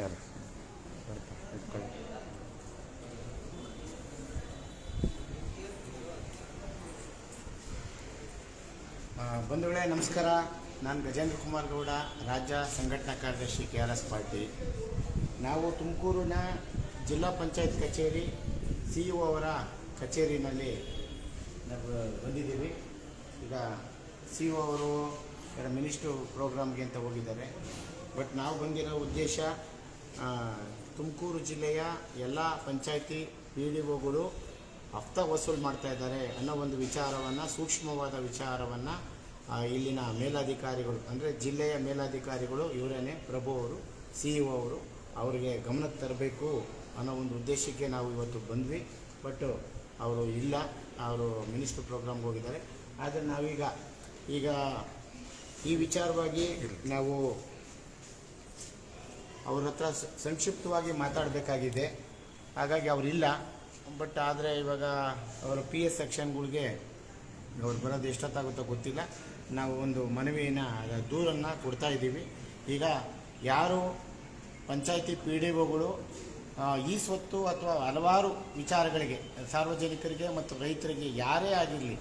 ಯಾರು? ಬಂಧುಗಳೇ, ನಮಸ್ಕಾರ. ನಾನು ಗಜೇಂದ್ರ ಕುಮಾರ್ ಗೌಡ, ರಾಜ್ಯ ಸಂಘಟನಾ ಕಾರ್ಯದರ್ಶಿ ಕೆ ಆರ್ ಎಸ್ ಪಾರ್ಟಿ ನಾವು ತುಮಕೂರಿನ ಜಿಲ್ಲಾ ಪಂಚಾಯತ್ ಕಚೇರಿ ಸಿ ಇ ಅವರ ಕಚೇರಿನಲ್ಲಿ ನಾವು ಬಂದಿದ್ದೀವಿ. ಈಗ ಸಿ ಇ ಅವರು ಮಿನಿಸ್ಟ್ರು ಪ್ರೋಗ್ರಾಮ್ಗೆ ಅಂತ ಹೋಗಿದ್ದಾರೆ. ಬಟ್ ನಾವು ಬಂದಿರೋ ಉದ್ದೇಶ ತುಮಕೂರು ಜಿಲ್ಲೆಯ ಎಲ್ಲ ಪಂಚಾಯಿತಿ ಪಿ ಡಿ ಒಗಳು ಹಫ್ತ ವಸೂಲು ಮಾಡ್ತಾ ಇದ್ದಾರೆ ಅನ್ನೋ ಒಂದು ವಿಚಾರವನ್ನು ಸೂಕ್ಷ್ಮವಾದ ವಿಚಾರವನ್ನು ಇಲ್ಲಿನ ಮೇಲಾಧಿಕಾರಿಗಳು ಅಂದರೆ ಜಿಲ್ಲೆಯ ಮೇಲಾಧಿಕಾರಿಗಳು ಇವರೇನೆ ಪ್ರಭು ಅವರು ಸಿ ಇ ಅವರು ಅವರಿಗೆ ಗಮನಕ್ಕೆ ತರಬೇಕು ಅನ್ನೋ ಒಂದು ಉದ್ದೇಶಕ್ಕೆ ನಾವು ಇವತ್ತು ಬಂದ್ವಿ. ಬಟ್ ಅವರು ಇಲ್ಲ ಅವರು ಮಿನಿಸ್ಟ್ರ್ ಪ್ರೋಗ್ರಾಮ್ಗೆ ಹೋಗಿದ್ದಾರೆ. ಆದರೆ ನಾವೀಗ ಈಗ ಈ ವಿಚಾರವಾಗಿ ನಾವು ಅವ್ರ ಹತ್ರ ಸಂಕ್ಷಿಪ್ತವಾಗಿ ಮಾತಾಡಬೇಕಾಗಿದೆ. ಹಾಗಾಗಿ ಅವರಿಲ್ಲ ಬಟ್ ಆದರೆ ಇವಾಗ ಅವರ ಪಿ ಎಸ್ ಸೆಕ್ಷನ್ಗಳಿಗೆ ಅವ್ರು ಬರೋದು ಎಷ್ಟೊತ್ತಾಗುತ್ತೋ ಗೊತ್ತಿಲ್ಲ. ನಾವು ಒಂದು ಮನವಿನ ದೂರನ್ನು ಕೊಡ್ತಾ ಇದ್ದೀವಿ. ಈಗ ಯಾರು ಪಂಚಾಯಿತಿ ಪಿ ಡಿ ಒಗಳು ಈ ಸ್ವತ್ತು ಅಥವಾ ಹಲವಾರು ವಿಚಾರಗಳಿಗೆ, ಸಾರ್ವಜನಿಕರಿಗೆ ಮತ್ತು ರೈತರಿಗೆ ಯಾರೇ ಆಗಿರಲಿ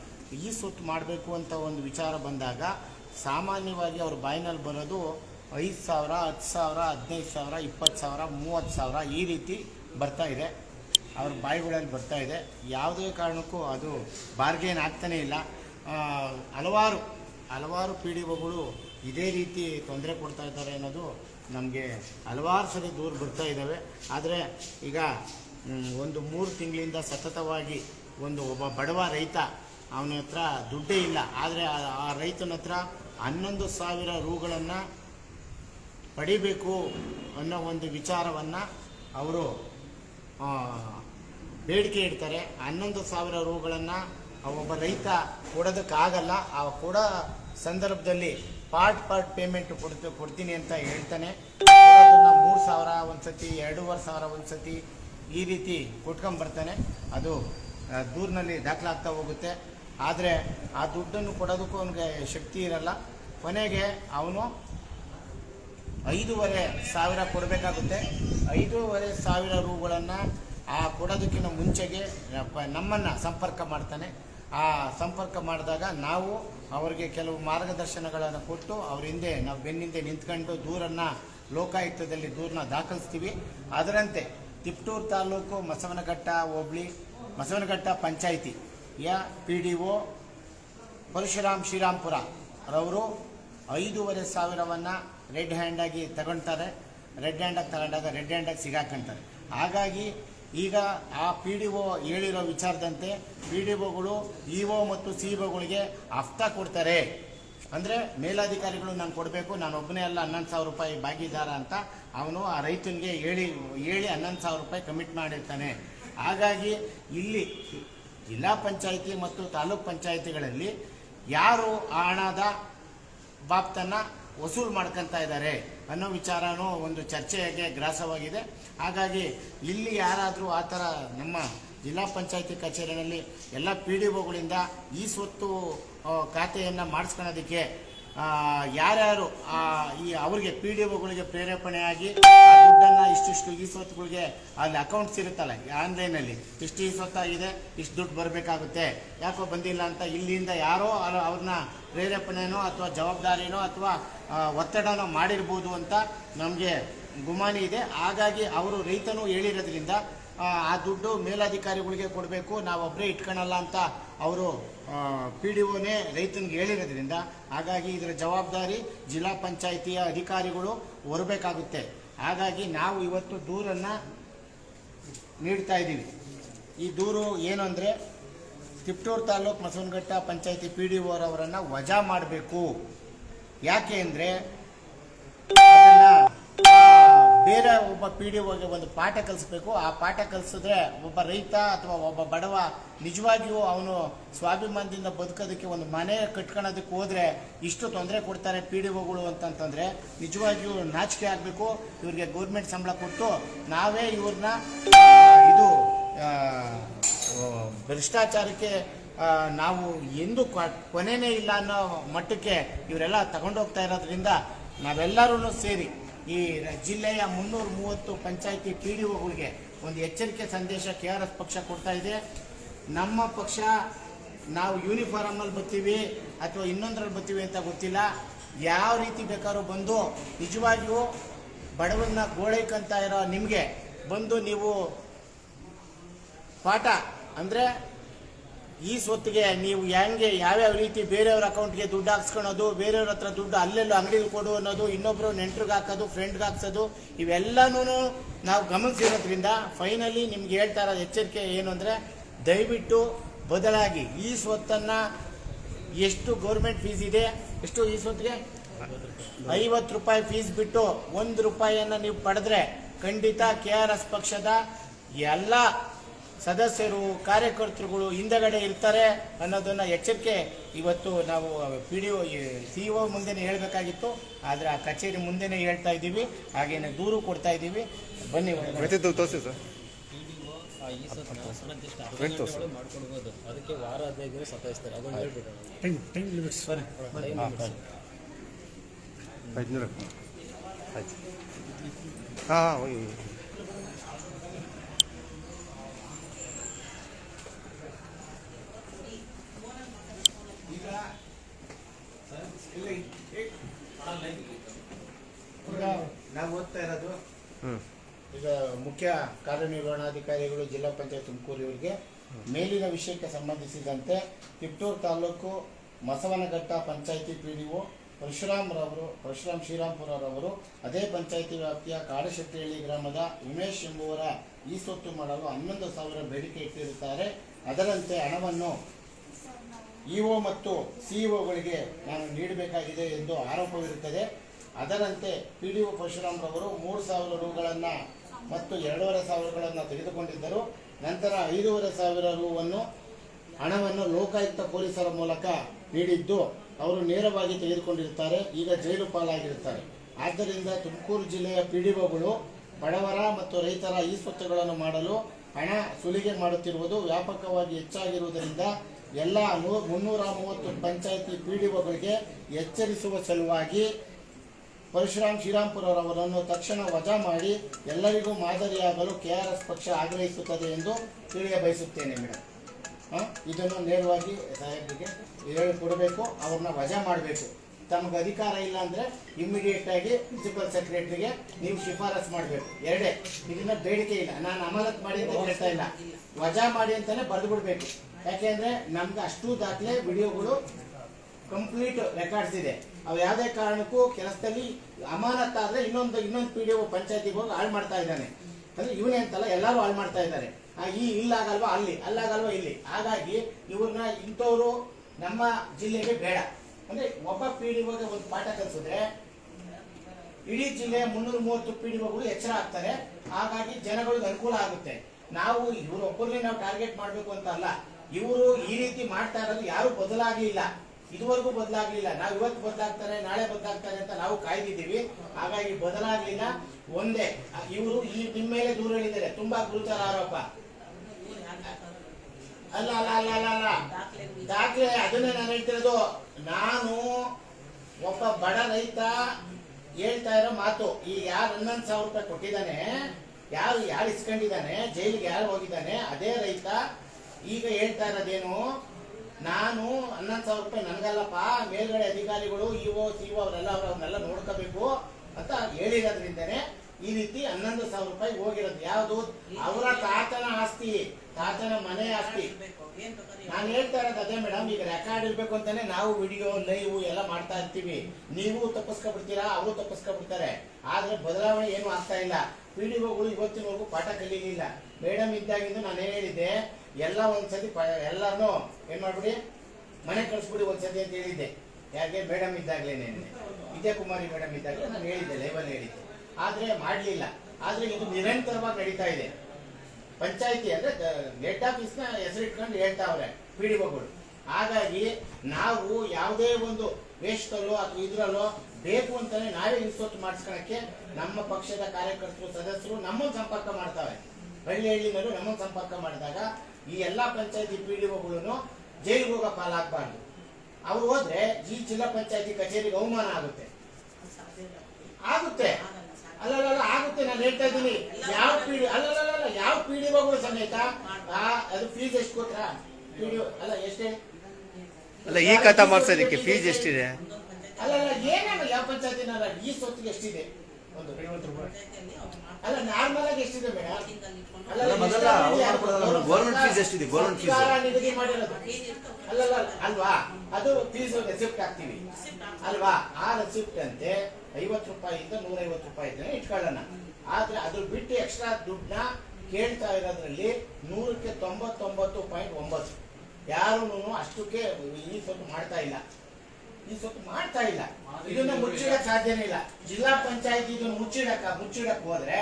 ಈ ಸ್ವತ್ತು ಮಾಡಬೇಕು ಅಂತ ಒಂದು ವಿಚಾರ ಬಂದಾಗ ಸಾಮಾನ್ಯವಾಗಿ ಅವ್ರ ಬಾಯಿನಲ್ಲಿ ಬರೋದು ಐದು ಸಾವಿರ, ಹತ್ತು ಸಾವಿರ, ಹದಿನೈದು ಸಾವಿರ, ಇಪ್ಪತ್ತು ಸಾವಿರ, ಮೂವತ್ತು ಸಾವಿರ ಈ ರೀತಿ ಬರ್ತಾ ಇದೆ. ಅವ್ರ ಬಾಯಿಗಳಲ್ಲಿ ಬರ್ತಾ ಇದೆ. ಯಾವುದೇ ಕಾರಣಕ್ಕೂ ಅದು ಬಾರ್ಗೇನ್ ಆಗ್ತಾನೇ ಇಲ್ಲ. ಹಲವಾರು ಹಲವಾರು ಪಿ ಡಿ ಒಗಳು ಇದೇ ರೀತಿ ತೊಂದರೆ ಕೊಡ್ತಾ ಇದ್ದಾರೆ ಅನ್ನೋದು ನಮಗೆ ಹಲವಾರು ಸರಿ ದೂರ ಬರ್ತಾ ಇದ್ದಾವೆ. ಆದರೆ ಈಗ ಒಂದು ಮೂರು ತಿಂಗಳಿಂದ ಸತತವಾಗಿ ಒಂದು ಒಬ್ಬ ಬಡವ ರೈತ ಅವನ ಹತ್ರ ದುಡ್ಡೇ ಇಲ್ಲ. ಆದರೆ ಆ ರೈತನ ಹತ್ರ ಹನ್ನೊಂದು ಸಾವಿರ ರೂಗಳನ್ನು ಪಡಿಬೇಕು ಅನ್ನೋ ಒಂದು ವಿಚಾರವನ್ನು ಅವರು ಬೇಡಿಕೆ ಇಡ್ತಾರೆ. ಹನ್ನೊಂದು ಸಾವಿರ ರೂಗಳನ್ನು ಒಬ್ಬ ರೈತ ಕೊಡೋದಕ್ಕಾಗಲ್ಲ. ಆ ಕೊಡೋ ಸಂದರ್ಭದಲ್ಲಿ ಪಾರ್ಟ್ ಪಾರ್ಟ್ ಪೇಮೆಂಟ್ ಕೊಡ್ತು, ಕೊಡ್ತೀನಿ ಅಂತ ಹೇಳ್ತಾನೆ. ಮೂರು ಸಾವಿರ ಒಂದು ಸತಿ ಎರಡೂವರೆ ಸಾವಿರ ಒಂದು ಸತಿ ಈ ರೀತಿ ಕೊಟ್ಕೊಂಬರ್ತಾನೆ ಅದು ದೂರಿನಲ್ಲಿ ದಾಖಲಾಗ್ತಾ ಹೋಗುತ್ತೆ. ಆದರೆ ಆ ದುಡ್ಡನ್ನು ಕೊಡೋದಕ್ಕೂ ಅವನಿಗೆ ಶಕ್ತಿ ಇರಲ್ಲ. ಕೊನೆಗೆ ಅವನು ಐದೂವರೆ ಸಾವಿರ ಕೊಡಬೇಕಾಗುತ್ತೆ. ಐದೂವರೆ ಸಾವಿರ ರೂಗಳನ್ನು ಆ ಕೊಡೋದಕ್ಕಿಂತ ಮುಂಚೆಗೆ ನಮ್ಮನ್ನು ಸಂಪರ್ಕ ಮಾಡ್ತಾನೆ. ಆ ಸಂಪರ್ಕ ಮಾಡಿದಾಗ ನಾವು ಅವರಿಗೆ ಕೆಲವು ಮಾರ್ಗದರ್ಶನಗಳನ್ನು ಕೊಟ್ಟು ಅವ್ರ ಹಿಂದೆ ನಾವು ಬೆನ್ನಿಂದೆ ನಿಂತ್ಕೊಂಡು ದೂರನ್ನು ಲೋಕಾಯುಕ್ತದಲ್ಲಿ ದೂರನ್ನ ದಾಖಲಿಸ್ತೀವಿ. ಅದರಂತೆ ತಿಪ್ಟೂರು ತಾಲೂಕು ಮಸವನಘಟ್ಟ ಹೋಬಳಿ ಮಸವನಘಟ್ಟ ಪಂಚಾಯಿತಿ, ಯ, P D O, Parashuram Shrirampura ರವರು ಐದೂವರೆ ಸಾವಿರವನ್ನು ರೆಡ್ ಹ್ಯಾಂಡಾಗಿ ತಗೊಳ್ತಾರೆ ರೆಡ್ ಹ್ಯಾಂಡಾಗಿ ತಗೊಂಡಾಗ ರೆಡ್ ಹ್ಯಾಂಡಾಗಿ ಸಿಗಾಕಂತಾರೆ. ಹಾಗಾಗಿ ಈಗ ಆ ಪಿ ಡಿ ಒ ಹೇಳಿರೋ ವಿಚಾರದಂತೆ ಪಿ ಡಿ ಒಗಳು, ಇ ಒ ಮತ್ತು ಸಿ ಒಗಳಿಗೆ ಹಫ್ತಾ ಕೊಡ್ತಾರೆ. ಅಂದರೆ ಮೇಲಾಧಿಕಾರಿಗಳು ನಾನು ಕೊಡಬೇಕು, ನಾನು ಒಬ್ಬನೇ ಅಲ್ಲ, ಹನ್ನೊಂದು ಸಾವಿರ ರೂಪಾಯಿ ಭಾಗಿದಾರ ಅಂತ ಅವನು ಆ ರೈತನಿಗೆ ಹೇಳಿ ಹೇಳಿ ಹನ್ನೊಂದು ಸಾವಿರ ರೂಪಾಯಿ ಕಮಿಟ್ ಮಾಡಿರ್ತಾನೆ. ಹಾಗಾಗಿ ಇಲ್ಲಿ ಜಿಲ್ಲಾ ಪಂಚಾಯಿತಿ ಮತ್ತು ತಾಲೂಕ್ ಪಂಚಾಯಿತಿಗಳಲ್ಲಿ ಯಾರು ಆ ಹಣದ ಬಾಬ್ತನ್ನು ವಸೂಲು ಮಾಡ್ಕೊತಾ ಇದ್ದಾರೆ ಅನ್ನೋ ವಿಚಾರನೂ ಒಂದು ಚರ್ಚೆಗೆ ಗ್ರಾಸವಾಗಿದೆ. ಹಾಗಾಗಿ ಇಲ್ಲಿ ಯಾರಾದರೂ ಆ ಥರ ನಮ್ಮ ಜಿಲ್ಲಾ ಪಂಚಾಯತಿ ಕಚೇರಿಯಲ್ಲಿ ಎಲ್ಲ ಪಿ ಡಿ ಒಗಳಿಂದ ಈ ಸ್ವತ್ತು ಖಾತೆಯನ್ನು ಮಾಡಿಸ್ಕೊಳ್ಳೋದಕ್ಕೆ ಯಾರ್ಯಾರು ಈ ಅವ್ರಿಗೆ ಪಿ ಡಿ ಒಗಳಿಗೆ ಪ್ರೇರೇಪಣೆಯಾಗಿ ಆ ದುಡ್ಡನ್ನು ಇಷ್ಟಿಷ್ಟು ಈ ಸ್ವತ್ತುಗಳಿಗೆ ಅಲ್ಲಿ ಅಕೌಂಟ್ಸ್ ಇರುತ್ತಲ್ಲ ಆನ್ಲೈನಲ್ಲಿ ಇಷ್ಟು ಈ ಸ್ವತ್ತಾಗಿದೆ, ಇಷ್ಟು ದುಡ್ಡು ಬರಬೇಕಾಗುತ್ತೆ, ಯಾಕೋ ಬಂದಿಲ್ಲ ಅಂತ ಇಲ್ಲಿಂದ ಯಾರೋ ಅವ್ರನ್ನ ಪ್ರೇರೇಪಣೆನೋ ಅಥವಾ ಜವಾಬ್ದಾರಿನೋ ಅಥವಾ ಒತ್ತಡನೋ ಮಾಡಿರ್ಬೋದು ಅಂತ ನಮಗೆ ಗುಮಾನಿ ಇದೆ. ಹಾಗಾಗಿ ಅವರು ರೈತನು ಹೇಳಿರೋದ್ರಿಂದ, ಆ ದುಡ್ಡು ಮೇಲಾಧಿಕಾರಿಗಳಿಗೆ ಕೊಡಬೇಕು ನಾವೊಬ್ಬರೇ ಇಟ್ಕೊಳಲ್ಲ ಅಂತ ಅವರು ಪಿ ಡಿ ಒನೇ ರೈತನಿಗೆ ಹೇಳಿರೋದ್ರಿಂದ ಹಾಗಾಗಿ ಇದರ ಜವಾಬ್ದಾರಿ ಜಿಲ್ಲಾ ಪಂಚಾಯಿತಿಯ ಅಧಿಕಾರಿಗಳು ಹೊರಬೇಕಾಗುತ್ತೆ. ಹಾಗಾಗಿ ನಾವು ಇವತ್ತು ದೂರನ್ನು ನೀಡ್ತಾ ಇದ್ದೀವಿ. ಈ ದೂರು ಏನು ಅಂದರೆ ತಿಪ್ಟೂರು ತಾಲೂಕು ಮಸವನಘಟ್ಟ ಪಂಚಾಯಿತಿ ಪಿ ಡಿ ಒರವರನ್ನು ವಜಾ ಮಾಡಬೇಕು. ಯಾಕೆ ಅಂದರೆ ಬೇರೆ ಒಬ್ಬ ಪಿ ಡಿ ಒಗೆ ಒಂದು ಪಾಠ ಕಲಿಸ್ಬೇಕು. ಆ ಪಾಠ ಕಲಿಸಿದ್ರೆ ಒಬ್ಬ ರೈತ ಅಥವಾ ಒಬ್ಬ ಬಡವ ನಿಜವಾಗಿಯೂ ಅವನು ಸ್ವಾಭಿಮಾನದಿಂದ ಬದುಕೋದಕ್ಕೆ ಒಂದು ಮನೆ ಕಟ್ಕೊಳೋದಕ್ಕೆ ಹೋದರೆ ಇಷ್ಟು ತೊಂದರೆ ಕೊಡ್ತಾರೆ ಪಿ ಡಿ ಒಗಳು ಅಂತಂತಂದರೆ. ನಿಜವಾಗಿಯೂ ನಾಚಿಕೆ ಆಗಬೇಕು. ಇವ್ರಿಗೆ ಗೌರ್ಮೆಂಟ್ ಸಂಬಳ ಕೊಟ್ಟು ನಾವೇ ಇವ್ರನ್ನ ಇದು ಭ್ರಷ್ಟಾಚಾರಕ್ಕೆ ನಾವು ಎಂದು ಕೊನೆನೇ ಇಲ್ಲ ಅನ್ನೋ ಮಟ್ಟಕ್ಕೆ ಇವರೆಲ್ಲ ತಗೊಂಡೋಗ್ತಾ ಇರೋದ್ರಿಂದ ನಾವೆಲ್ಲರೂ ಸೇರಿ ಈ ಜಿಲ್ಲೆಯ ಮುನ್ನೂರ ಮೂವತ್ತು ಪಂಚಾಯತಿ ಪಿ ಡಿ ಒಗಳಿಗೆ ಒಂದು ಎಚ್ಚರಿಕೆ ಸಂದೇಶ ಕೆ ಆರ್ ಎಸ್ ಪಕ್ಷ ಕೊಡ್ತಾ ಇದೆ. ನಮ್ಮ ಪಕ್ಷ ನಾವು ಯೂನಿಫಾರ್ಮಲ್ಲಿ ಬರ್ತೀವಿ ಅಥವಾ ಇನ್ನೊಂದರಲ್ಲಿ ಬರ್ತೀವಿ ಅಂತ ಗೊತ್ತಿಲ್ಲ. ಯಾವ ರೀತಿ ಬೇಕಾದ್ರೂ ಬಂದು ನಿಜವಾಗಿಯೂ ಬಡವನ್ನ ಗೋಳೈಕಂತ ಇರೋ ನಿಮಗೆ ಬಂದು ನೀವು ಪಾಠ ಅಂದರೆ ಈ ಸ್ವತ್ತಿಗೆ ನೀವು ಹೆಂಗೆ, ಯಾವ್ಯಾವ ರೀತಿ ಬೇರೆಯವ್ರ ಅಕೌಂಟ್ಗೆ ದುಡ್ಡು ಹಾಕ್ಸ್ಕೊಳೋದು, ಬೇರೆಯವ್ರ ಹತ್ರ ದುಡ್ಡು ಅಲ್ಲೆಲ್ಲೋ ಅಂಗಡಿಗೆ ಕೊಡು ಅನ್ನೋದು ಇನ್ನೊಬ್ಬರು ನೆಂಟ್ರಿಗೆ ಹಾಕೋದು ಫ್ರೆಂಡ್ಗೆ ಹಾಕ್ಸೋದು ಇವೆಲ್ಲನೂ ನಾವು ಗಮನಿಸಿರೋದ್ರಿಂದ ಫೈನಲಿ ನಿಮ್ಗೆ ಹೇಳ್ತಾ ಇರೋದು ಎಚ್ಚರಿಕೆ ಏನು ಅಂದರೆ ದಯವಿಟ್ಟು ಬದಲಾಗಿ ಈ ಸ್ವತ್ತನ್ನು ಎಷ್ಟು ಗೌರ್ಮೆಂಟ್ ಫೀಸ್ ಇದೆ, ಎಷ್ಟು ಈ ಸ್ವತ್ತಿಗೆ ಐವತ್ತು ರೂಪಾಯಿ ಫೀಸ್ ಬಿಟ್ಟು ಒಂದು ರೂಪಾಯಿಯನ್ನು ನೀವು ಪಡೆದ್ರೆ ಖಂಡಿತ ಕೆ ಆರ್ ಎಸ್ ಪಕ್ಷದ ಎಲ್ಲ ಸದಸ್ಯರು ಕಾರ್ಯಕರ್ತರುಗಳು ಹಿಂದಗಡೆ ಇರ್ತಾರೆ ಅನ್ನೋದನ್ನು ಎಚ್ಚರಿಕೆ ಇವತ್ತು ನಾವು P D O C O ಮುಂದೆನೇ ಹೇಳಬೇಕಾಗಿತ್ತು. ಆದರೆ ಆ ಕಚೇರಿ ಮುಂದೆನೇ ಹೇಳ್ತಾ ಇದ್ದೀವಿ. ಹಾಗೇನೆ ದೂರು ಕೊಡ್ತಾ ಇದ್ದೀವಿ. ಬನ್ನಿ ತೋರಿಸಿ ಸರ್. ಈ ಸಲ ಅದಕ್ಕೆ ವಾರ ಹದಿನೈದು ದಿನ ಸತಾಯಿಸ್ತಾರೆ ಅದನ್ನು ಹೇಳ್ಬಿಟ್ಟು time time limits Time limits. ಆಯ್ತು. ಹಾಂ ಹಾಂ ಹೋಗಿ ಈಗ ಇಲ್ಲಿ ಈಗ ನಾವು ಓದ್ತಾ ಇರೋದು. ಈಗ ಮುಖ್ಯ ಕಾರ್ಯನಿರ್ವಹಣಾಧಿಕಾರಿಗಳು ಜಿಲ್ಲಾ ಪಂಚಾಯತ್ ತುಮಕೂರು ಇವರಿಗೆ ಮೇಲಿನ ವಿಷಯಕ್ಕೆ ಸಂಬಂಧಿಸಿದಂತೆ Tiptur taluk Masavanaghatta panchayat P D O ಪರಶುರಾಮ್ರವರು Parashuram ಶ್ರೀರಾಮ್ಪುರರವರು ಅದೇ ಪಂಚಾಯಿತಿ ವ್ಯಾಪ್ತಿಯ ಕಾಡಶೆಟ್ಟಿಹಳ್ಳಿ ಗ್ರಾಮದ ಉಮೇಶ್ ಎಂಬುವರ ಈ ಸೊತ್ತು ಮಾಡಲು ಹನ್ನೊಂದು ಸಾವಿರ ಬೇಡಿಕೆ ಇಟ್ಟಿರುತ್ತಾರೆ. ಅದರಂತೆ ಹಣವನ್ನು ಇಒ ಮತ್ತು ಸಿಇಒಗಳಿಗೆ ನಾನು ನೀಡಬೇಕಾಗಿದೆ ಎಂದು ಆರೋಪವಿರುತ್ತದೆ. ಅದರಂತೆ ಪಿ ಡಿ ಒ ಪರಶುರಾಮ್ರವರು ಮೂರು ಸಾವಿರ ರೂಗಳನ್ನು ಮತ್ತು ಎರಡೂವರೆ ಸಾವಿರಗಳನ್ನು ತೆಗೆದುಕೊಂಡಿದ್ದರು. ನಂತರ ಐದೂವರೆ ಸಾವಿರ ರೂವನ್ನು ಹಣವನ್ನು ಲೋಕಾಯುಕ್ತ ಪೊಲೀಸರ ಮೂಲಕ ನೀಡಿದ್ದು ಅವರು ನೇರವಾಗಿ ತೆಗೆದುಕೊಂಡಿರುತ್ತಾರೆ. ಈಗ ಜೈಲು ಪಾಲಾಗಿರುತ್ತಾರೆ. ಆದ್ದರಿಂದ ತುಮಕೂರು ಜಿಲ್ಲೆಯ ಪಿ ಡಿ ಒಗಳು ಬಡವರ ಮತ್ತು ರೈತರ ಈ ಸ್ವತ್ತುಗಳನ್ನು ಮಾಡಲು ಹಣ ಸುಲಿಗೆ ಮಾಡುತ್ತಿರುವುದು ವ್ಯಾಪಕವಾಗಿ ಹೆಚ್ಚಾಗಿರುವುದರಿಂದ ಎಲ್ಲ ಮುನ್ನೂರ ಮೂವತ್ತು ಪಂಚಾಯತಿ ಪಿ ಡಿ ಒಗಳಿಗೆ ಎಚ್ಚರಿಸುವ ಸಲುವಾಗಿ ಪರಶುರಾಮ್ ಶ್ರೀರಾಮ್ಪುರರವರನ್ನು ತಕ್ಷಣ ವಜಾ ಮಾಡಿ ಎಲ್ಲರಿಗೂ ಮಾದರಿಯಾಗಲು ಕೆ ಆರ್ ಎಸ್ ಪಕ್ಷ ಆಗ್ರಹಿಸುತ್ತದೆ ಎಂದು ತಿಳಿಯ ಬಯಸುತ್ತೇನೆ ಮೇಡಮ್? ಇದನ್ನು ನೇರವಾಗಿ ಸಾಹೇಬರಿಗೆ ಹೇಳಿ ಕೊಡಬೇಕು, ಅವ್ರನ್ನ ವಜಾ ಮಾಡಬೇಕು. ತಮಗೆ ಅಧಿಕಾರ ಇಲ್ಲ ಅಂದರೆ ಇಮಿಡಿಯೇಟ್ ಆಗಿ ಪ್ರಿನ್ಸಿಪಲ್ ಸೆಕ್ರೆಟರಿಗೆ ನೀವು ಶಿಫಾರಸ್ ಮಾಡಬೇಕು. ಎರಡೇ, ಇದನ್ನ ಬೇಡಿಕೆ ಇಲ್ಲ. ನಾನು ಅಮಾನತ್ ಮಾಡಿ ಅಂತ ಹೇಳ್ತಾ ಇಲ್ಲ. ವಜಾ ಮಾಡಿ ಅಂತಲೇ ಬರೆದು ಬಿಡ್ಬೇಕು. ಯಾಕೆಂದ್ರೆ ನಮ್ಗೆ ಅಷ್ಟು ದಾಖಲೆ ವಿಡಿಯೋಗಳು ಕಂಪ್ಲೀಟ್ ರೆಕಾರ್ಡ್ಸ್ ಇದೆ. ಅವು ಯಾವುದೇ ಕಾರಣಕ್ಕೂ ಕೆಲಸದಲ್ಲಿ ಅಮಾನತ್ತಾದ್ರೆ ಇನ್ನೊಂದು ಇನ್ನೊಂದು ಪಿ ಡಿ ಒ ಪಂಚಾಯತಿಗೆ ಹೋಗಿ ಹಾಳು ಮಾಡ್ತಾ ಇದ್ದಾನೆ. ಅಂದ್ರೆ ಇವನೇ ಅಂತಲ್ಲ, ಎಲ್ಲರೂ ಹಾಳು ಮಾಡ್ತಾ ಇದ್ದಾರೆ. ಈ ಇಲ್ಲಾಗಲ್ವಾ ಅಲ್ಲಿ, ಅಲ್ಲಾಗಲ್ವಾ? ಇಲ್ಲಿ. ಹಾಗಾಗಿ ಇವ್ರನ್ನ ಇಂಥವ್ರು ನಮ್ಮ ಜಿಲ್ಲೆಗೆ ಬೇಡ. ಅಂದ್ರೆ ಒಬ್ಬ ಪಿ ಡಿ ಒಗೆ ಒಂದು ಪಾಠ ಕಲಿಸಿದ್ರೆ ಇಡೀ ಜಿಲ್ಲೆ ಮುನ್ನೂರ, ಮೂವತ್ತು ಪಿ ಡಿ ಒಗಳು ಎಚ್ಚರ ಆಗ್ತಾರೆ. ಹಾಗಾಗಿ ಜನಗಳಿಗೆ ಅನುಕೂಲ ಆಗುತ್ತೆ. ನಾವು ಇವರೊಬ್ಬರನ್ನೇ ನಾವು ಟಾರ್ಗೆಟ್ ಮಾಡಬೇಕು ಅಂತ ಅಲ್ಲ. ಇವರು ಈ ರೀತಿ ಮಾಡ್ತಾ ಇರೋದು ಯಾರು ಬದಲಾಗಲಿಲ್ಲ ಇದುವರೆಗೂ ಬದಲಾಗ್ಲಿಲ್ಲ. ನಾವು ಇವತ್ತು ಬದಲಾಗ್ತಾರೆ, ನಾಳೆ ಬದಲಾಗ್ತಾರೆ ಅಂತ ನಾವು ಕಾಯ್ದಿದ್ದೀವಿ. ಹಾಗಾಗಿ ಬದಲಾಗ್ಲಿಲ್ಲ. ಒಂದೇ, ಇವರು ಈ ನಿಮ್ಮ ಮೇಲೆ ದೂರ ಹೇಳಿದ್ದಾರೆ. ತುಂಬಾ ಗುರುತರ ಆರೋಪ. ಅಲ್ಲ ಅಲ್ಲ ಅಲ್ಲ ಅಲ್ಲ ಅಲ್ಲ. ದಾಖಲೆ, ಅದನ್ನೇ ನಾನು ಹೇಳ್ತಿರೋದು. ನಾನು ಒಬ್ಬ ಬಡ ರೈತ ಹೇಳ್ತಾ ಇರೋ ಮಾತು. ಈ ಯಾರು ಹನ್ನೊಂದು ಸಾವಿರ ರೂಪಾಯಿ ಕೊಟ್ಟಿದ್ದಾನೆ, ಯಾರು ಯಾರು ಇಸ್ಕೊಂಡಿದ್ದಾನೆ, ಜೈಲಿಗೆ ಯಾರು ಹೋಗಿದ್ದಾನೆ, ಅದೇ ರೈತ ಈಗ ಹೇಳ್ತಾ ಇರೋದೇನು, ನಾನು ಹನ್ನೊಂದು ಸಾವಿರ ರೂಪಾಯಿ ನನಗಲ್ಲಪ್ಪ, ಮೇಲ್ಗಡೆ ಅಧಿಕಾರಿಗಳು ಇಒ ಸಿಒ ಅವರೆಲ್ಲ ಅವರನ್ನೆಲ್ಲ ಅವ್ರನ್ನೆಲ್ಲ ನೋಡ್ಕೋಬೇಕು ಅಂತ ಹೇಳಿರೋದ್ರಿಂದನೇ ಈ ರೀತಿ ಹನ್ನೊಂದು ಸಾವಿರ ರೂಪಾಯಿ ಹೋಗಿರೋದು. ಯಾವುದು? ಅವರ ತಾತನ ಆಸ್ತಿ, ತಾತನ ಮನೆ ಆಸ್ತಿ. ನಾನು ಹೇಳ್ತಾ ಇರೋದು ಅದೇ ಮೇಡಮ್, ಈಗ ರೆಕಾರ್ಡ್ ಇರ್ಬೇಕು ಅಂತಾನೆ ನಾವು ವಿಡಿಯೋ ಲೈವ್ ಎಲ್ಲ ಮಾಡ್ತಾ ಇರ್ತೀವಿ. ನೀವು ತಪ್ಪಿಸ್ಕೊಬಿಡ್ತೀರಾ, ಅವರು ತಪ್ಪಿಸ್ಕೊಬಿಡ್ತಾರೆ. ಆದ್ರೆ ಬದಲಾವಣೆ ಏನು ಆಗ್ತಾ ಇಲ್ಲ. ಪಿಡಿಒಗಳು ಇವತ್ತಿನವರೆಗೂ ಪಾಠ ಕಲೀಲಿಲ್ಲ. ಮೇಡಮ್ ಇದ್ದಾಗಿಂದ ನಾನು ಹೇಳಿದ್ದೆ? ಎಲ್ಲ ಒಂದ್ಸತಿ ಎಲ್ಲಾನು ಏನ್ ಮಾಡ್ಬಿಡಿ? ಮನೆ ಕಳಿಸ್ಬಿಡಿ ಒಂದ್ಸತಿ ಅಂತ ಹೇಳಿದ್ದೆ. ಯಾಕೆ? ಮೇಡಮ್ ಇದ್ದಾಗ್ಲೇನೆ. ವಿಜಯಕುಮಾರಿ ಮೇಡಮ್ ಇದ್ದಾಗಲೇ ನಾನು ಹೇಳಿದ್ದೆ ಲೈವಲ್ಲಿ ಹೇಳಿದ್ದೆ. ಆದ್ರೆ ಮಾಡ್ಲಿಲ್ಲ. ಆದ್ರೆ ಇದು ನಿರಂತರವಾಗಿ ನಡೀತಾ ಇದೆ. ಪಂಚಾಯಿತಿ ಅಂದ್ರೆ ಆಫೀಸ್ನ ಹೆಸರಿಟ್ಕೊಂಡು ಹೇಳ್ತಾವ್ರೆ ಪಿ ಡಿ ಒಗಳು ಹಾಗಾಗಿ ನಾವು ಯಾವುದೇ ಒಂದು ವೇಷದಲ್ಲೋ ಅಥವಾ ಇದ್ರಲ್ಲೋ ಬೇಕು ಅಂತಾನೆ ನಾವೇ ಇನ್ಸೊತ್ತು ಮಾಡಿಸ್ಕೊಳಕ್ಕೆ ನಮ್ಮ ಪಕ್ಷದ ಕಾರ್ಯಕರ್ತರು, ಸದಸ್ಯರು ನಮ್ಮನ್ನು ಸಂಪರ್ಕ ಮಾಡ್ತಾವೆ ಹಳ್ಳಿ ಹಳ್ಳಿನಲ್ಲೂ ನಮ್ಮನ್ನು ಸಂಪರ್ಕ ಮಾಡಿದಾಗ ಈ ಎಲ್ಲಾ ಪಂಚಾಯತಿ ಪಿ ಡಿ ಜೈಲಿಗೆ ಹೋಗೋ ಪಾಲಾಗಬಾರ್ದು. ಅವ್ರು ಹೋದ್ರೆ ಈ ಜಿಲ್ಲಾ ಪಂಚಾಯತಿ ಕಚೇರಿಗೆ ಅವಮಾನ ಆಗುತ್ತೆ. ಆಗುತ್ತೆ. ಅಲ್ಲಲ್ಲ ಆಗುತ್ತೆ ನಾನು ಹೇಳ್ತಾ ಇದ್ದೀನಿ. ಯಾವ ಪೀಡಿ ಅಲ್ಲಲ್ಲ ಯಾವ ಪೀಡಿ ಹೋಗುವ ಸಮೇತ? ಆ ಅದು ಫೀಸ್ ಎಷ್ಟು ಕೊಟ್ರಾ ಪೀಡಿ ಅಲ್ಲ ಎಷ್ಟೇ? ಅಲ್ಲ ಈ ಕಥಾ ಮಾಡ್ಸೋದಕ್ಕೆ ಫೀಸ್ ಎಷ್ಟಿದೆ? ಅಲ್ಲಲ್ಲ ಏನೇನು ಯಾವ ಪಂಚಾಯತಿನಲ್ಲ ಈ ಸೊತ್ತಿಗೆ ಎಷ್ಟಿದೆ? ಒಂದು ಅಲ್ಲ ನಾರ್ಮಲ್ ಆಗಿ ಎಷ್ಟಿದೆ ಮೇಡಮ್. Government fees ಎಷ್ಟಿದೆ? ನಿಗದಿ ಮಾಡಿರೋದು. ಅಲ್ಲಲ್ಲ ಅಲ್ವಾ? ಅದು ಫೀಸ್ ರೆಸಿಪ್ಟ್ ಹಾಕ್ತೀವಿ ಅಲ್ವಾ? ಆ ರೆಸಿಪ್ಟ್ ಅಂತೆ ಐವತ್ತು ರೂಪಾಯಿಯಿಂದ ನೂರೈವತ್ತು ರೂಪಾಯಿ ಇದ್ರೆ ಇಟ್ಕೊಳ್ಳೋಣ. ಆದ್ರೆ ಅದು ಬಿಟ್ಟು ಎಕ್ಸ್ಟ್ರಾ ದುಡ್ಡನ್ನ ಕೇಳ್ತಾ ಇರೋದ್ರಲ್ಲಿ ನೂರಕ್ಕೆ ತೊಂಬತ್ತೊಂಬತ್ತು ಪಾಯಿಂಟ್ ಒಂಬತ್ತು. ಯಾರು ಅಷ್ಟಕ್ಕೆ ಈ ಸ್ವಲ್ಪ ಮಾಡ್ತಾ ಇಲ್ಲ. ಈ ಸ್ವಲ್ಪ ಮಾಡ್ತಾ ಇಲ್ಲ. ಇದನ್ನ ಮುಚ್ಚಿಡಕ್ ಸಾಧ್ಯನೇ ಇಲ್ಲ. ಜಿಲ್ಲಾ ಪಂಚಾಯತ್ ಇದನ್ನ ಮುಚ್ಚಿಡಕ, ಮುಚ್ಚಿಡಕ್ ಹೋದ್ರೆ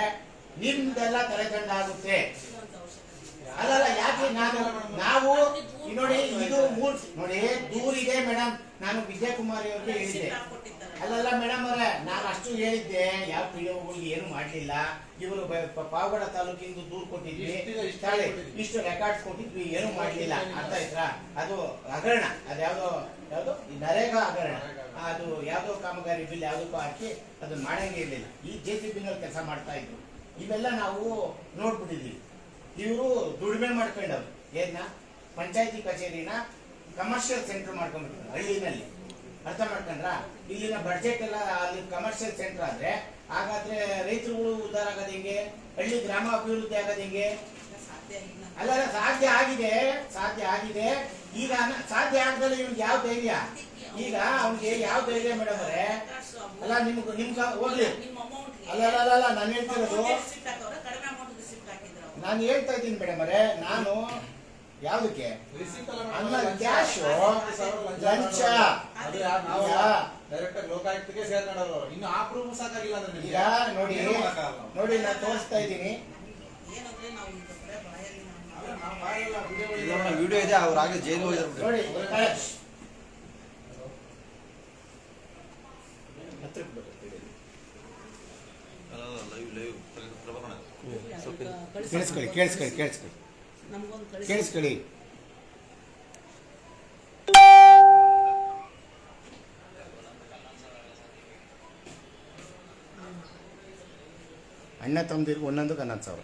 ನಿಮ್ದೆಲ್ಲ ತಲೆದಂಡ ಆಗುತ್ತೆ. ಅಲ್ಲಲ್ಲ, ಯಾಕೆ ನಾನು, ನಾವು ನೋಡಿ, ಇದು ಮೂರ್, ನೋಡಿ, ದೂರಿದೆ ಮೇಡಮ್ ನಾನು ವಿಜಯಕುಮಾರಿ ಅವ್ರಿಗೆ ಹೇಳಿದ್ದೆ. ಅಲ್ಲಲ್ಲ ಮೇಡಮ್ ಅವರೇ ನಾನು ಅಷ್ಟು ಹೇಳಿದ್ದೆ ಯಾವ ಪಿ ಡಿಒಗಳಿಗೆ ಏನು ಮಾಡಲಿಲ್ಲ. ಇವರು ಪಾವಗಡ ತಾಲೂಕಿಂದ ದೂರು ಕೊಟ್ಟಿದ್ವಿ. ಇಷ್ಟು ರೆಕಾರ್ಡ್ಸ್ ಕೊಟ್ಟಿದ್ವಿ. ಏನು ಮಾಡಲಿಲ್ಲ. ಅರ್ಥ ಆಯ್ತಾ? ಅದು ಹಗರಣ. ಅದು ಯಾವುದೋ ಈ ನರೇಗಾ ಹಗರಣ. ಅದು ಯಾವುದೋ ಕಾಮಗಾರಿ ಬಿಲ್ ಯಾವುದಕ್ಕೂ ಹಾಕಿ ಅದು ಮಾಡಂಗೆ ಇರಲಿಲ್ಲ. ಈ ಜೆ ಸಿ ಬಿನಲ್ಲಿ ಕೆಲಸ ಮಾಡ್ತಾ ಇದ್ರು. ಇವೆಲ್ಲ ನಾವು ನೋಡ್ಬಿಟ್ಟಿದ್ವಿ. ಇವರು ದುಡಿಮೆ ಮಾಡ್ಕೊಂಡವ್ರು. ಏನ ಪಂಚಾಯತಿ ಕಚೇರಿನ ಕಮರ್ಷಿಯಲ್ ಸೆಂಟರ್ ಮಾಡ್ಕೊಂಡ್ಬಿಟ್ಟಿದ್ರು ಹಳ್ಳಿನಲ್ಲಿ. ಅರ್ಥ ಮಾಡ್ಕೊಂಡ್ರ? ಇಲ್ಲಿನ ಬಡ್ಜೆಟ್ ಎಲ್ಲ ಅಲ್ಲಿ ಕಮರ್ಷಿಯಲ್ ಸೆಂಟರ್ ಆದ್ರೆ ಹಾಗಾದ್ರೆ ರೈತರುಗಳು ಉದ್ಧಾರ ಆಗೋದು ಹೆಂಗೆ? ಹಳ್ಳಿ ಗ್ರಾಮ ಅಭಿವೃದ್ಧಿ ಆಗೋದು ಹೆಂಗೆ? ಅಲ್ಲ ಸಾಧ್ಯ ಆಗಿದೆ ಸಾಧ್ಯ ಆಗಿದೆ. ಈಗ ಸಾಧ್ಯ ಆಗದಲ್ಲ ಇವ್ನಿಗೆ ಯಾವ ಧೈರ್ಯ? ಈಗ ಅವ್ನಿಗೆ ಯಾವ ಧೈರ್ಯ ಮೇಡಮ್ ಅವರೇ? ಅಲ್ಲ ನಿಮ್ಗೆ ನಿಮ್ಗೆ ಹೋಗ್ಲಿ. ಅಲ್ಲ ಅಲ್ಲ ಅಲ್ಲ, ಅಲ್ಲ ನಾನು ಹೇಳ್ತಿರೋದು ನಾನು ಹೇಳ್ತಾ ಇದ್ದೀನಿ ಮೇಡಮ್ ಅವರೇ ನಾನು ಯಾವ್ದಕ್ಕೆ? ಅಲ್ಲ ಕ್ಯಾಶ್? ಲಂಚ ಡೈರೆಕ್ಟ್ ಆಗಿ ಲೋಕಾಯುಕ್ತಕ್ಕೆ ಸೇರ್ಕೊಂಡವ್ರು ಇನ್ನು ಆ ಪ್ರೂಫ್ ಸಾಕಾಗಿಲ್ಲ ಅಂದ್ರೆ ಈಗ ನೋಡಿ. ನೋಡಿ ನಾನು ತೋರಿಸ್ತಾ ಇದ್ದೀನಿ. ವಿಡಿಯೋ ಇದೆ ಅವ್ರು ಆಗಲೇ ಜೈಲು ಹೋಗಿದ್ರು ನೋಡಿ ಕರೆಕ್ಟ್. ಕೇಳಿಸ್ಕೊಳ್ಳಿ ಕೇಳಿಸ್ಕೊಳ್ಳಿ ಕೇಳಿಸ್ಕೊಳ್ಳಿ. ಕೇಳಿಸ್ಕೊಳ್ಳಿ. ಅಣ್ಣ ತಮ್ಮದಿರ್ಗೆ ಒಂದೊಂದು ಹನ್ನೊಂದು ಸಾವಿರ.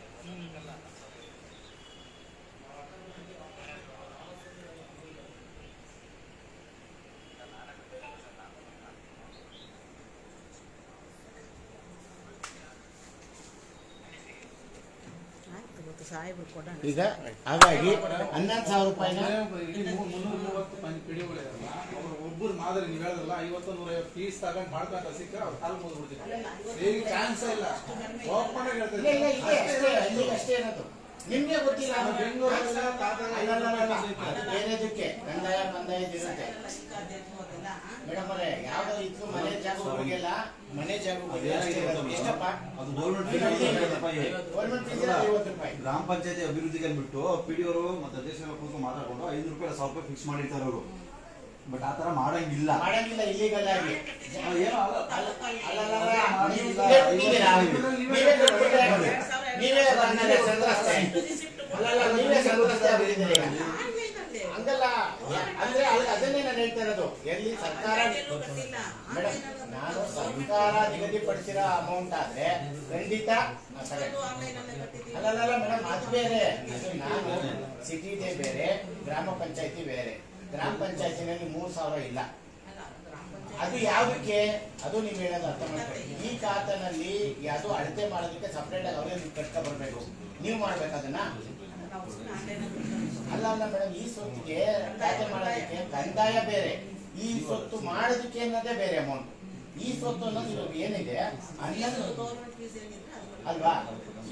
ಈಗ ಹಾಗಾಗಿ ಹನ್ನೊಂದು ಸಾವಿರ ರೂಪಾಯಿನ ಒಬ್ಬರು ಮಾದರಿ ನೀವು ಹೇಳಿದ್ರಲ್ಲ ಐವತ್ತು ನೂರ ಐವತ್ತು ಫೀಸ್ ತಗೊಂಡು ಮಾಡ್ಕೊಂತ ಸಿಕ್ಕ ಅವ್ರು ಕಾಲು ಚಾನ್ಸ್ ಇಲ್ಲ ಓಪನ್ ಅಷ್ಟೇ ಇರೋದು ನಿಮ್ಗೆ ಗೊತ್ತಿಲ್ಲ ಬೇರೆದಕ್ಕೆ ಕಂದಾಯ ಬಂದಾಯ ಇರುತ್ತೆ ಮೇಡಮ್ ಅವರೇ ಯಾವ್ದೋ ಇತ್ತು ಮನೆ ಜಾಗಗಳಿಗೆಲ್ಲ ಮನೆ. ಎಷ್ಟಪ್ಪ ಅದು ಗೌರ್ಮೆಂಟ್ ಗ್ರಾಮ ಪಂಚಾಯತಿ ಅಭಿವೃದ್ಧಿಗೆ ಅಂದ್ಬಿಟ್ಟು ಪಿ ಡಿ ಅವರು ಮತ್ತೆ ಅಧ್ಯಕ್ಷ ಕೂತ್ಕೊಂಡು ಮಾತಾಡ್ಕೊಂಡು ಐದು ರೂಪಾಯಿ ಸಾವಿರ ರೂಪಾಯಿ ಫಿಕ್ಸ್ ಮಾಡಿರ್ತಾರೆ ಅವರು ಬಟ್ ಆ ತರ ಮಾಡಂಗಿಲ್ಲ ಮಾಡಂಗಿಲ್ಲ ಇಲ್ಲಿಗಲ್ಲ. ನೀವೇ? ನೀವೇ? ಸಂತ್ರಸ್ತೆ. ಹಂಗಲ್ಲ ಅಂದ್ರೆ ಅದನ್ನೇ ನಾನು ಹೇಳ್ತಾ ಇರೋದು. ಎಲ್ಲಿ ಸರ್ಕಾರ ಮೇಡಮ್ ನಾನು ಸರ್ಕಾರ ನಿಗದಿಪಡಿಸಿರೋ ಅಮೌಂಟ್ ಆದ್ರೆ ಖಂಡಿತ. ಅಲ್ಲಲ್ಲ ಮೇಡಮ್ ಅದು ಬೇರೆ. ನಾನು ಸಿಟಿದೇ ಬೇರೆ ಗ್ರಾಮ ಪಂಚಾಯತಿ ಬೇರೆ. ಗ್ರಾಮ ಪಂಚಾಯತಿನಲ್ಲಿ ಮೂರು ಸಾವಿರ ಇಲ್ಲ. ಅದು ಯಾವ್ದಕ್ಕೆ? ಅದು ನೀವು ಹೇಳೋದು ಅರ್ಥ ಮಾಡ್ಕೊಳ್ಳಿ. ಈ ಖಾತನಲ್ಲಿ ಯಾವುದು ಅಳತೆ ಮಾಡೋದಕ್ಕೆ ಸಪ್ರೇಟ್ ಆಗಿ ಅವರೇ ಕಷ್ಟ ಬರಬೇಕು ನೀವು ಮಾಡ್ಬೇಕು ಅದನ್ನ? ಅಲ್ಲ ಅಲ್ಲ ಮೇಡಮ್ ಈ ಸ್ವತ್ತಿಗೆ ಖಾತೆ ಮಾಡೋದಕ್ಕೆ ಕಂದಾಯ ಬೇರೆ. ಈ ಸೊತ್ತು ಮಾಡೋದಕ್ಕೆ ಅನ್ನೋದೇ ಬೇರೆ ಅಮೌಂಟ್ ಈ ಸ್ವತ್ತು ಅನ್ನೋದು ಇವಾಗ ಏನಿದೆ? ಹನ್ನೊಂದು ಅಲ್ವಾ?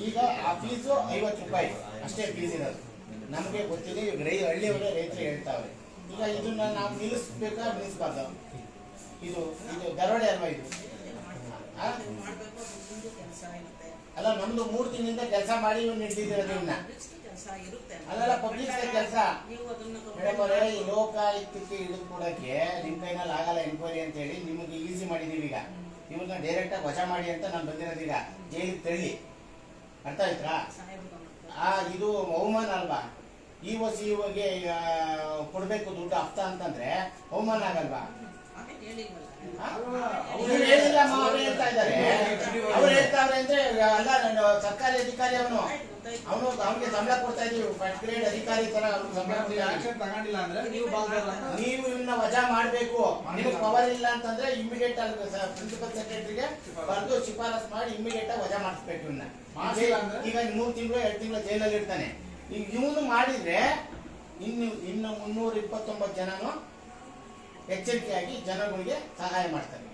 ಈಗ ಆ ಫೀಸು ಐವತ್ತು ರೂಪಾಯಿ. ಅಷ್ಟೇ ಫೀಸ್ ಇರೋದು. ನಮಗೆ ಗೊತ್ತಿದೆ ಈಗ ರೈ ಹಳ್ಳಿಯವರೇ ರೈತರು ಹೇಳ್ತಾವೆ ಈಗ ಇದನ್ನ ನಾವು ನಿಲ್ಲಿಸ್ಬೇಕಾ ನಿಲ್ಲಿಸ್ಬಾರ್ದು? ಇದು ಇದು ದರೋಡೆ ಅಲ್ವಾ ಇದು? ಅಲ್ಲ ನಮ್ದು ಮೂರು ತಿಂಗಳಿಂದ ಕೆಲಸ ಮಾಡಿ ಇವ್ನು ನಿಲ್ಸಿದ್ದೀರ ಇರುತ್ತೆ ಅದೆಲ್ಲ ಪಬ್ಲಿಕ್ ಕೆಲಸ. ಮೇಡಮ್ ಅವರೇ ಈ ಲೋಕಾಯುಕ್ತಕ್ಕೆ ಹಿಡಿದು ಕೊಡಕ್ಕೆ ನಿಮ್ ಕೈನಲ್ಲಿ ಆಗಲ್ಲ ಎನ್ಕ್ವೈರಿ ಅಂತ ಹೇಳಿ ನಿಮಗೆ ಈಸಿ ಮಾಡಿದೀವಿ ಈಗ. ಇವ್ರನ್ನ ಡೈರೆಕ್ಟ್ ಆಗಿ ವಜಾ ಮಾಡಿ ಅಂತ ನಾನು ಬಂದಿರೋದೀಗ ಜೈಲಿಗೆ ತಳ್ಳಿ ಅರ್ಥ ಆಯ್ತಾ? ಆ ಇದು ಅವಮಾನ ಅಲ್ವಾ? ಈ ಸಿ ಕೊಡಬೇಕು ದುಡ್ಡು ಹಫ್ತಾ ಅಂತಂದ್ರೆ ಅವಮಾನ ಆಗಲ್ವಾ? ಅವ್ರು ಹೇಳ್ತಾ ಇದ್ದಾರೆ. ಅವ್ರು ಹೇಳ್ತಾವ್ರೆ ಅಂದ್ರೆ ಅಲ್ಲ ನಾನು ಸರ್ಕಾರಿ ಅಧಿಕಾರಿ ಅವನು. ಅವನು ಅವನಿಗೆ ಸಂಬಳ ಕೊಡ್ತಾ ಇದೀವಿ ಫಸ್ಟ್ ಗ್ರೇಡ್ ಅಧಿಕಾರಿ ತರ ಅವ್ನಿಗೆ ಸಂಬಳ ಆಕ್ಷನ್ ತಗೊಂಡಿಲ್ಲ ಅಂದ್ರೆ ನೀವು ನೀವು ಇವನ್ನ ವಜಾ ಮಾಡಬೇಕು. ನಿಮಗೆ ಪವರ್ ಇಲ್ಲ ಅಂತಂದ್ರೆ ಇಮಿಡಿಯೇಟ್ ಆಗಿ ಪ್ರಿನ್ಸಿಪಲ್ ಸೆಕ್ರೆಟರಿಗೆ ಬರೆದು ಶಿಫಾರಸ್ ಮಾಡಿ ಇಮಿಡಿಯೇಟ್ ಆಗಿ ವಜಾ ಮಾಡಿಸ್ಬೇಕು ಇವನ್ನ ಈಗ ಮೂರು ತಿಂಗಳು ಎರಡು ತಿಂಗಳು ಜೈಲಲ್ಲಿ ಇರ್ತಾನೆ. ಈಗ ಇವನು ಮಾಡಿದ್ರೆ ಇನ್ನು ಇನ್ನು ಮುನ್ನೂರ ಇಪ್ಪತ್ತೊಂಬತ್ತು ಜನನು ಎಚ್ಚರಿಕೆಯಾಗಿ ಜನಗಳಿಗೆ ಸಹಾಯ ಮಾಡ್ತಾರೆ.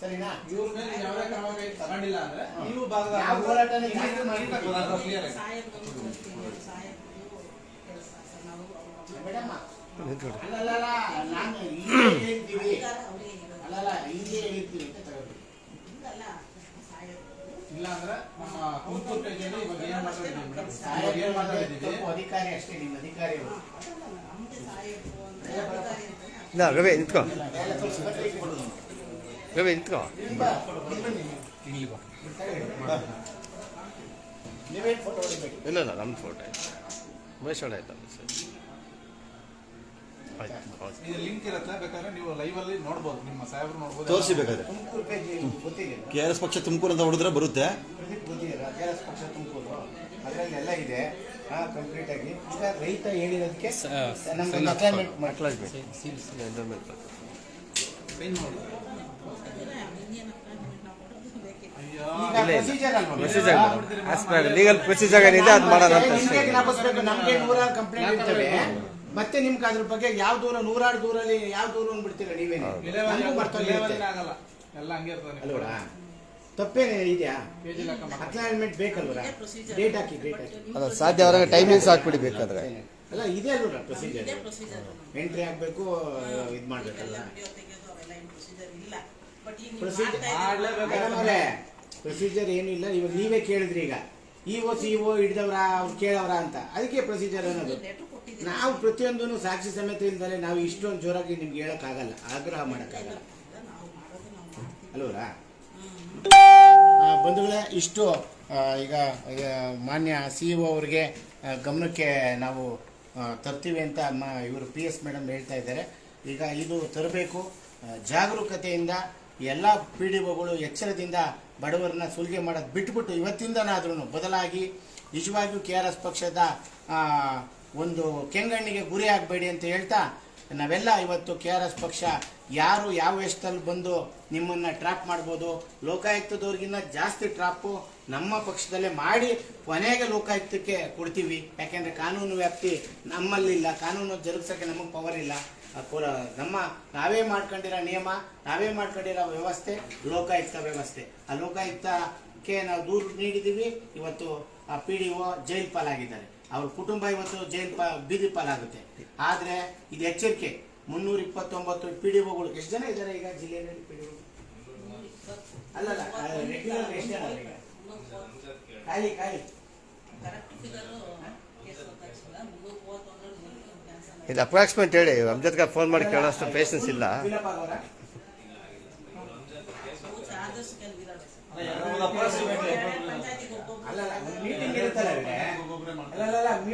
ಸರಿನಾ? ಇವ್ರ ಮೇಲೆ ನೀವು ಯಾವುದೇ ಕ್ರಮ ಕೈ ತಗೊಂಡಿಲ್ಲ ಅಂದ್ರೆ ನೀವು ಭಾಗದ ನಾವು ಹೋರಾಟನ ಇಲ್ಲಿ- ಜಾಸ್ತಿ ಇಲ್ಲಿ ಮಾಡ್ತೀವಿ. ಗೊತ್ತಾಗ್ತದೆ clear ಆಗಿ. ಮೇಡಮ್ಮ ಅಲ್ಲಲ್ಲ ನಾನು ಹೇಳ್ತೀವಿ. ಅಲ್ಲಲ್ಲ ಹೀಗೆ ಹೇಳ್ತೀವಿ ಅಂತ ತಗೋಬೇಕು ಇಲ್ಲ ಅಂದ್ರೆ ನಮ್ಮ ತುಮಕೂರು ಪೇಜಲ್ಲಿ ಇವಾಗ ಏನ್ ಮಾತಾಡಿದ್ದೀವಿ ಮೇಡಮ್? ಸಹಾಯ ಇವಾಗ ಏನ್ ಮಾತಾಡಿದ್ದೀವಿ ತಪ್ಪು ಅಧಿಕಾರಿ ಅಷ್ಟೇ ನಿಮ್ಮ ಅಧಿಕಾರಿ ಅವರು ಇಲ್ಲ ರವಿ ನಿಂತ್ಕೋ. ರವಿ ನಿಂತ್ಕೋ ಇಲ್ಲಿ ಇಲ್ಲಿ ನಮ್ಮ ಫೋಟೋ ಆಯ್ತು ಮಹೇಶ್ ಒಳ್ಳೆ ಸರ್ ಆಯ್ತು ಓಕೆ ಇದು ಲಿಂಕ್ ಇರುತ್ತೆ ಬೇಕಾದ್ರೆ ನೀವು ಲೈವ್ ಅಲ್ಲಿ ನೋಡ್ಬೋದು ನಿಮ್ಮ ಸಾಹೇಬ್ರು ನೋಡ್ಬೋದು. ತೋರಿಸಿ ಬೇಕಾದ್ರೆ. ಕೆ ಆರ್ ಎಸ್ ಪಕ್ಷ ತುಮಕೂರು ಅಂತ ಎಲ್ಲ ಬರುತ್ತೆ ಕಂಪ್ಲೀಟ್ ಆಗಿ. ಈಗ ರೈತ ಹೇಳಿರೋದಕ್ಕೆ ಪರ್ ಲೀಗಲ್ ಪ್ರೊಸೀಜರ್ ಏನಿದೆ ಅದು ಮಾಡೋಣ ಅಂತ ನಿಮ್ಗೆ ಅಷ್ಟೇ ಜ್ಞಾಪಿಸ್ಬೇಕು. ನಮ್ಗೆ ನೂರಾರು ಕಂಪ್ಲೇಂಟ್ ಇರ್ತವೆ. ಮತ್ತೆ ನಿಮ್ಗೆ ಅದ್ರ ಬಗ್ಗೆ ಯಾವ ದೂರ ನೂರಾರು ದೂರಲ್ಲಿ ಯಾವ ದೂರ ಅಂದ್ಬಿಡ್ತೀರ ನೀವೇನೆ? ಎಲ್ಲ ಹಂಗೆ ಇರ್ತದೆ ಅಲ್ವಾ ತಪ್ಪೇನೆ ಇದೆಯಾ? ಅಕ್ಲಾನ್ಮೆಂಟ್ ಬೇಕಲ್ವರ? ಡೇಟ್ ಹಾಕಿ ಡೇಟ್ ಹಾಕಿ. ಅಲ್ಲ ಸಾಧ್ಯ ಅವ್ರಿಗೆ ಟೈಮಿಂಗ್ಸ್ ಹಾಕ್ಬಿಡಿ ಬೇಕಾದ್ರೆ. ಅಲ್ಲ ಇದೆ ಅಲ್ವರ ಪ್ರೊಸೀಜರ್ ಎಂಟ್ರಿ ಆಗಬೇಕು ಇದು ಮಾಡಬೇಕಲ್ಲ ಪ್ರೊಸೀಜರ್ ಪ್ರೊಸೀಜರ್ ಏನು ಇಲ್ಲ. ಇವಾಗ ನೀವೇ ಕೇಳಿದ್ರಿ ಈಗ. ಇ ಓ ಸಿ ಓ ಹಿಡ್ದವ್ರ ಅವ್ರು ಕೇಳವ್ರ ಅಂತ. ಅದಕ್ಕೆ ಪ್ರೊಸೀಜರ್ ಅನ್ನೋದು. ನಾವು ಪ್ರತಿಯೊಂದನ್ನು ಸಾಕ್ಷಿ ಸಮೇತ ಇಲ್ದಲೆ ನಾವು ಇಷ್ಟೊಂದು ಜೋರಾಗಿ ನಿಮ್ಗೆ ಹೇಳಕ್ಕಾಗಲ್ಲ. ಆಗ್ರಹ ಮಾಡೋಕ್ಕಾಗಲ್ಲ. ಅಲ್ವರಾ? ಬಂಧುಗಳೇ, ಇಷ್ಟು. ಈಗ ಮಾನ್ಯ ಸಿ ಇ ಅವರಿಗೆ ಅವ್ರಿಗೆ ಗಮನಕ್ಕೆ ನಾವು ತರ್ತೀವಿ ಅಂತ ಮ, ಇವರು ಪಿ ಎಸ್ ಮೇಡಮ್ ಹೇಳ್ತಾ ಇದ್ದಾರೆ. ಈಗ ಇದು ತರಬೇಕು. ಜಾಗರೂಕತೆಯಿಂದ ಎಲ್ಲ ಪಿ ಡಿ ಒಗಳು ಎಚ್ಚರದಿಂದ ಬಡವರನ್ನ ಸುಲಿಗೆ ಮಾಡೋದು ಬಿಟ್ಬಿಟ್ಟು ಇವತ್ತಿಂದನಾದ್ರೂ ಬದಲಾಗಿ ನಿಜವಾಗಿಯೂ ಕೆ ಆರ್ ಎಸ್ ಪಕ್ಷದ ಒಂದು ಕೆಂಗಣ್ಣಿಗೆ ಗುರಿ ಆಗಬೇಡಿ ಅಂತ ಹೇಳ್ತಾ ನಾವೆಲ್ಲ ಇವತ್ತು ಕೆ ಆರ್ ಎಸ್ ಪಕ್ಷ, ಯಾರು ಯಾವ ವೇಷದಲ್ಲಿ ಬಂದು ನಿಮ್ಮನ್ನು ಟ್ರ್ಯಾಪ್ ಮಾಡ್ಬೋದು, ಲೋಕಾಯುಕ್ತದವ್ರಿಗಿನ್ನ ಜಾಸ್ತಿ ಟ್ರಾಪು ನಮ್ಮ ಪಕ್ಷದಲ್ಲೇ ಮಾಡಿ ಕೊನೆಗೆ ಲೋಕಾಯುಕ್ತಕ್ಕೆ ಕೊಡ್ತೀವಿ. ಯಾಕೆಂದರೆ ಕಾನೂನು ವ್ಯಾಪ್ತಿ ನಮ್ಮಲ್ಲಿಲ್ಲ ಕಾನೂನು ಜರುಗಿಸೋಕ್ಕೆ ನಮಗೆ ಪವರ್ ಇಲ್ಲ. ನಮ್ಮ, ನಾವೇ ಮಾಡ್ಕೊಂಡಿರೋ ನಿಯಮ, ನಾವೇ ಮಾಡ್ಕೊಂಡಿರೋ ವ್ಯವಸ್ಥೆ, ಲೋಕಾಯುಕ್ತ ವ್ಯವಸ್ಥೆ. ಆ ಲೋಕಾಯುಕ್ತಕ್ಕೆ ನಾವು ದೂರು ನೀಡಿದ್ದೀವಿ. ಇವತ್ತು ಆ ಪಿ ಡಿ ಒ ಜೈಲ್ ಪಾಲಾಗಿದ್ದಾರೆ. ಅವ್ರ ಕುಟುಂಬ ಇವತ್ತು ಜೈಲ್ ಪಾ ಬೀದಿ ಪಾಲಾಗುತ್ತೆ. ಆದರೆ ಇದು ಎಚ್ಚರಿಕೆ. ಮುನ್ನೂರ ಇಪ್ಪತ್ತೊಂಬತ್ತು ಪಿ ಡಿ ಒಗಳು ಎಷ್ಟು ಜನ ಇದ್ದಾರೆ ಈಗ ಜಿಲ್ಲೆಯಲ್ಲಿ ಪಿ ಡಿ ಅಲ್ಲಲ್ಲ ರೆಗ್ಯುಲರ್ ಎಷ್ಟು ಜನ ಈಗ? ಖಾಲಿ ಖಾಲಿ. ಇದು ಅಪ್ರಾಕ್ಸಿಮೇಟ್ ಹೇಳಿ ಅಮ್ಜದ್ಗಾರ್ ಫೋನ್ ಮಾಡಿ ಕೇಳೋಷ್ಟು ಪೇಷನ್ಸ್ ಇಲ್ಲ.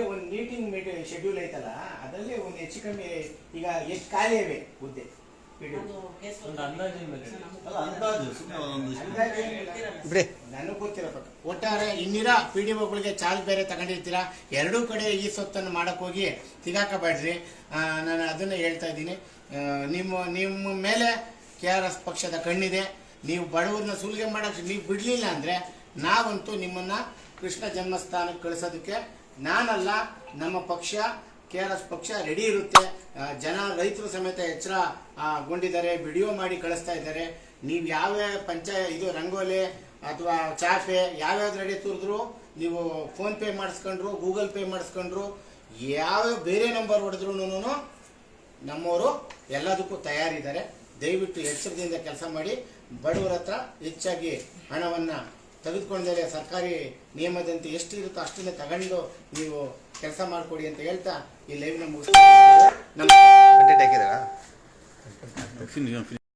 ಒಂದು ಮೀಟಿಂಗ್ ಶೆಡ್ಯೂಲ್ ಐತಲ್ಲ ಅದರಲ್ಲಿ ಒಂದು ಹೆಚ್ಚು ಕಮ್ಮಿ ಈಗ ಎಷ್ಟು ಖಾಲಿ ಇವೆ ಹುದ್ದೆ ನನಗೆ ಗೊತ್ತಿರಬೇಕು ಒಟ್ಟಾರೆ ಇನ್ನಿರ ಪಿ ಡಿ ಒಗಳಿಗೆ ಚಾರ್ಜ್ ಬೇರೆ ತಗೊಂಡಿರ್ತೀರಾ? ಎರಡೂ ಕಡೆ ಈ ಸೊತ್ತನ್ನು ಮಾಡಕ್ ಹೋಗಿ ಸಿಗಾಕಬೇಡ್ರಿ ಆ, ನಾನು ಅದನ್ನ ಹೇಳ್ತಾ ಇದ್ದೀನಿ. ನಿಮ್ಮ ನಿಮ್ಮ ಮೇಲೆ ಕೆ ಆರ್ ಎಸ್ ಪಕ್ಷದ ಕಣ್ಣಿದೆ. ನೀವು ಬಡವರನ್ನ ಸುಲಿಗೆ ಮಾಡೋಕ್ಕೆ ನೀವು ಬಿಡಲಿಲ್ಲ ಅಂದರೆ ನಾವಂತೂ ನಿಮ್ಮನ್ನ ಕೃಷ್ಣ ಜನ್ಮಸ್ಥಾನಕ್ಕೆ ಕಳಿಸೋದಕ್ಕೆ ನಾನಲ್ಲ, ನಮ್ಮ ಪಕ್ಷ, ಕೆ ಆರ್ ಎಸ್ ಪಕ್ಷ ರೆಡಿ ಇರುತ್ತೆ. ಜನ ರೈತರು ಸಮೇತ ಎಚ್ಚರ ಗೊಂಡಿದ್ದಾರೆ ವಿಡಿಯೋ ಮಾಡಿ ಕಳಿಸ್ತಾ ಇದ್ದಾರೆ. ನೀವು ಯಾವ ಪಂಚಾಯ ಇದು ರಂಗೋಲಿ ಅಥವಾ ಚಾಪೆ ಯಾವ್ಯಾವ್ದು ರೆಡಿ ತುರಿದ್ರು ನೀವು ಫೋನ್ ಪೇ ಮಾಡಿಸ್ಕೊಂಡ್ರು ಗೂಗಲ್ ಪೇ ಮಾಡಿಸ್ಕೊಂಡ್ರು, ಯಾವ ಬೇರೆ ನಂಬರ್ ಹೊಡೆದ್ರು ನಮ್ಮವರು ಎಲ್ಲದಕ್ಕೂ ತಯಾರಿದ್ದಾರೆ. ದಯವಿಟ್ಟು ಎಚ್ಚರದಿಂದ ಕೆಲಸ ಮಾಡಿ. ಬಡವರ ಹತ್ರ ಹೆಚ್ಚಾಗಿ ಹಣವನ್ನು ತೆಗೆದುಕೊಂಡರೆ ಸರ್ಕಾರಿ ನಿಯಮದಂತೆ ಎಷ್ಟು ಇರುತ್ತೋ ಅಷ್ಟನ್ನೇ ತಗೊಂಡು ನೀವು ಕೆಲಸ ಮಾಡಿಕೊಡಿ ಅಂತ ಹೇಳ್ತಾ ಈ ಲೈವ್ನ ಮುಗಿಸ್ತಾ